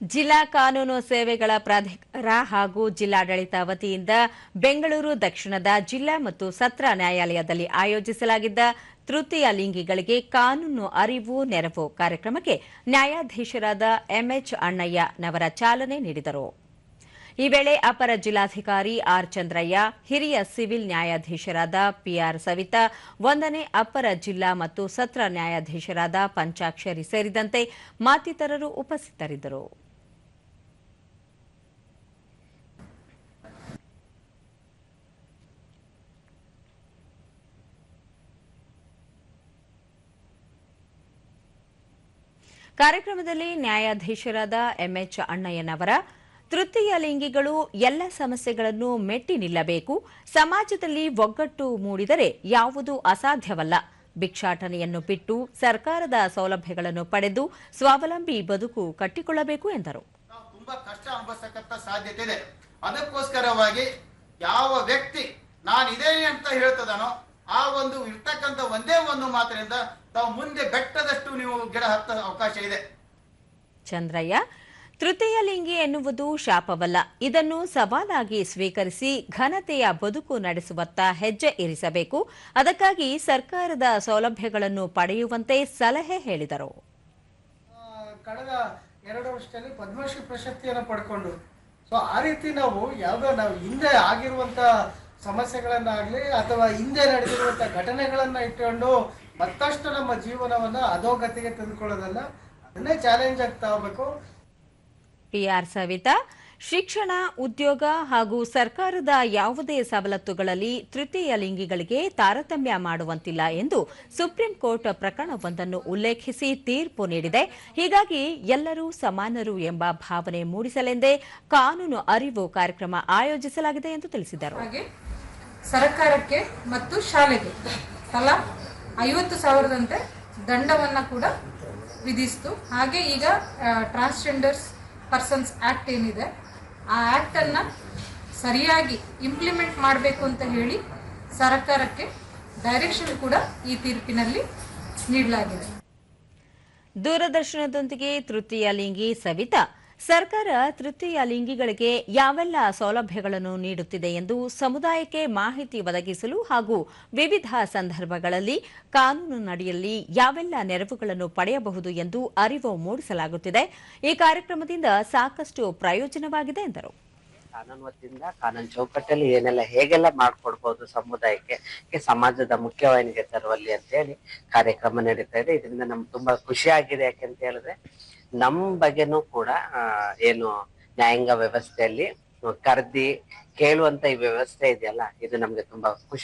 ಜಿಲ್ಲಾ ಕಾನೂನು ಸೇವೆಗಳ ಪ್ರಾಧಿಕಾರ ಹಾಗೂ ಜಿಲ್ಲಾಡಳಿತ ವತಿಯಿಂದ ಬೆಂಗಳೂರು, ದಕ್ಷಿಣದ ಜಿಲ್ಲಾ ಮತ್ತು ಸತ್ರ ನ್ಯಾಯಾಲಯದಲ್ಲಿ ಆಯೋಜಿಸಲಾಗಿದ್ದ ತೃತೀಯ ಲಿಂಗಿಗಳಿಗೆ ಕಾನೂನು ಅರಿವು, ನೆರವು ಕಾರ್ಯಕ್ರಮಕ್ಕೆ ನ್ಯಾಯಾಧೀಶರಾದ ಎಂಎಚ್ ಅಣ್ಣಯ್ಯನವರ ಚಾಲನೆ ನೀಡಿದರು. ಈ ವೇಳೆ ಅಪರ ಜಿಲ್ಲಾಧಿಕಾರಿ ಆರ್ ಚಂದ್ರಯ್ಯ ಹಿರಿಯ ಸಿವಿಲ್ ನ್ಯಾಯಾಧೀಶರಾದ ಪಿಆರ್ ಸವಿತಾ, ಒಂದನೇ ಅಪರ ಜಿಲ್ಲಾ ಮತ್ತು ಸತ್ರ ನ್ಯಾಯಾಧೀಶರಾದ ಪಂಚಾಕ್ಷರಿ ಸೇರಿದಂತೆ ಮತ್ತಿತರರು ಉಪಸ್ಥಿತರಿದ್ದರು. ಕಾರ್ಯಕ್ರಮದಲ್ಲಿ ನ್ಯಾಯಾಧೀಶರಾದ ಎಂಎಚ್ ಅಣ್ಣಯ್ಯನವರ ತೃತೀಯ ಲಿಂಗಿಗಳು ಎಲ್ಲ ಸಮಸ್ಯೆಗಳನ್ನು ಮೆಟ್ಟಿ ನಿಲ್ಲಬೇಕು. ಸಮಾಜದಲ್ಲಿ ಒಗ್ಗಟ್ಟು ಮೂಡಿದರೆ ಯಾವುದು ಅಸಾಧ್ಯವಲ್ಲ. ಭಿಕ್ಷಾಟನೆಯನ್ನು ಬಿಟ್ಟು ಸರ್ಕಾರದ ಸೌಲಭ್ಯಗಳನ್ನು ಪಡೆದು ಸ್ವಾವಲಂಬಿ ಬದುಕು ಕಟ್ಟಿಕೊಳ್ಳಬೇಕು ಎಂದರು. ತುಂಬಾ ಕಷ್ಟ ಸಾಧ್ಯತೆ ಇದೆ. ಅದಕ್ಕೋಸ್ಕರವಾಗಿ ಯಾವ ವ್ಯಕ್ತಿ ನಾನು ಅಂತ ಹೇಳ್ತದನೋ ಆ ಒಂದು ಇರ್ತಕ್ಕಂಥ ಒಂದೇ ಒಂದು ಮಾತಿನಿಂದ ತಾವು ಮುಂದೆ ಬೆಟ್ಟದಷ್ಟು ನೀವು ಗಿಡ ಹತ್ತ ಅವಕಾಶ ಇದೆ. ಚಂದ್ರಯ್ಯ ತೃತೀಯ ಲಿಂಗಿ ಎನ್ನುವುದು ಶಾಪವಲ್ಲ. ಇದನ್ನು ಸವಾಲಾಗಿ ಸ್ವೀಕರಿಸಿ ಘನತೆಯ ಬದುಕು ನಡೆಸುವತ್ತ ಹೆಜ್ಜೆ ಇರಿಸಬೇಕು. ಅದಕ್ಕಾಗಿ ಸರ್ಕಾರದ ಸೌಲಭ್ಯಗಳನ್ನು ಪಡೆಯುವಂತೆ ಸಲಹೆ ಹೇಳಿದರು. ಕಳೆದ ಎರಡು ವರ್ಷದಲ್ಲಿ ಪದ್ಮಶ್ರೀ ಪ್ರಶಸ್ತಿಯನ್ನು ಪಡ್ಕೊಂಡು. ಸೊ ಆ ರೀತಿ ನಾವು ಯಾವುದೋ ನಾವು ಹಿಂದೆ ಆಗಿರುವಂತ ಸಮಸ್ಯೆಗಳನ್ನಾಗ್ಲಿ ಅಥವಾ ಹಿಂದೆ ನಡೆದಿರುವಂಥ ಘಟನೆಗಳನ್ನ ಇಟ್ಕೊಂಡು ಮತ್ತಷ್ಟು ನಮ್ಮ ಜೀವನವನ್ನ ಅಧೋಗತಿಗೆ ತಂದುಕೊಳ್ಳೋದಲ್ಲ ಅದನ್ನೇ ಚಾಲೆಂಜ್ ಆಗ್ತಾ ಹೋಗ್ಬೇಕು. ಪಿಆರ್ ಸವಿತಾ ಶಿಕ್ಷಣ ಉದ್ಯೋಗ ಹಾಗೂ ಸರ್ಕಾರದ ಯಾವುದೇ ಸವಲತ್ತುಗಳಲ್ಲಿ ತೃತೀಯ ಲಿಂಗಿಗಳಿಗೆ ತಾರತಮ್ಯ ಮಾಡುವಂತಿಲ್ಲ ಎಂದು ಸುಪ್ರೀಂ ಕೋರ್ಟ್ ಪ್ರಕರಣವೊಂದನ್ನು ಉಲ್ಲೇಖಿಸಿ ತೀರ್ಪು ನೀಡಿದೆ. ಹೀಗಾಗಿ ಎಲ್ಲರೂ ಸಮಾನರು ಎಂಬ ಭಾವನೆ ಮೂಡಿಸಲೆಂದೇ ಕಾನೂನು ಅರಿವು ಕಾರ್ಯಕ್ರಮ ಆಯೋಜಿಸಲಾಗಿದೆ ಎಂದು ತಿಳಿಸಿದರು. ಹಾಗೆ ಸರ್ಕಾರಕ್ಕೆ ಮತ್ತು ಶಾಲೆಗೆ ತಲಾ ಐವತ್ತು ಸಾವಿರದಂತೆ ದಂಡವನ್ನು ಕೂಡ ವಿಧಿಸ್ತು. ಹಾಗೆ ಈಗ ಟ್ರಾನ್ಸ್ಜೆಂಡರ್ಸ್ ಪರ್ಸನ್ಸ್ ಆ್ಯಕ್ಟ್ ಏನಿದೆ, ಆ ಆ್ಯಕ್ಟನ್ನು ಸರಿಯಾಗಿ ಇಂಪ್ಲಿಮೆಂಟ್ ಮಾಡಬೇಕು ಅಂತ ಹೇಳಿ ಸರ್ಕಾರಕ್ಕೆ ಡೈರೆಕ್ಷನ್ ಕೂಡ ಈ ತೀರ್ಪಿನಲ್ಲಿ ನೀಡಲಾಗಿದೆ. ದೂರದರ್ಶನದೊಂದಿಗೆ ತೃತೀಯ ಲಿಂಗಿ ಸವಿತಾ. ಸರ್ಕಾರ ತೃತೀಯ ಲಿಂಗಿಗಳಿಗೆ ಯಾವೆಲ್ಲ ಸೌಲಭ್ಯಗಳನ್ನು ನೀಡುತ್ತಿದೆ ಎಂದು ಸಮುದಾಯಕ್ಕೆ ಮಾಹಿತಿ ಒದಗಿಸಲು ಹಾಗೂ ವಿವಿಧ ಸಂದರ್ಭಗಳಲ್ಲಿ ಕಾನೂನಿನಡಿಯಲ್ಲಿ ಯಾವೆಲ್ಲ ನೆರವುಗಳನ್ನು ಪಡೆಯಬಹುದು ಎಂದು ಅರಿವು ಮೂಡಿಸಲಾಗುತ್ತಿದೆ. ಈ ಕಾರ್ಯಕ್ರಮದಿಂದ ಸಾಕಷ್ಟು ಪ್ರಯೋಜನವಾಗಿದೆ ಎಂದರು. ಕಾನೂನು ವತಿಯಿಂದ ಕಾನೂನು ಚೌಕಟ್ಟಲ್ಲಿ ಏನೆಲ್ಲ ಹೇಗೆಲ್ಲ ಮಾಡ್ಕೊಡ್ಬೋದು ಸಮುದಾಯಕ್ಕೆ ಸಮಾಜದ ಮುಖ್ಯವಾಹಿನಿಗೆ ತರುವಲ್ಲಿ ಅಂತ ಹೇಳಿ ಕಾರ್ಯಕ್ರಮ ನಡೀತಾ ಇದೆ. ಇದರಿಂದ ನಮ್ಗೆ ತುಂಬಾ ಖುಷಿ ಆಗಿದೆ ಯಾಕೆಂತ ಹೇಳಿದ್ರೆ ನಮ್ ಬಗ್ಗೆನೂ ಕೂಡ ಏನು ನ್ಯಾಯಾಂಗ ವ್ಯವಸ್ಥೆಯಲ್ಲಿ ಕರ್ದಿ ಕೇಳುವಂತ ಈ ವ್ಯವಸ್ಥೆ ಇದೆಯಲ್ಲ, ಇದು ನಮ್ಗೆ ತುಂಬಾ ಖುಷಿ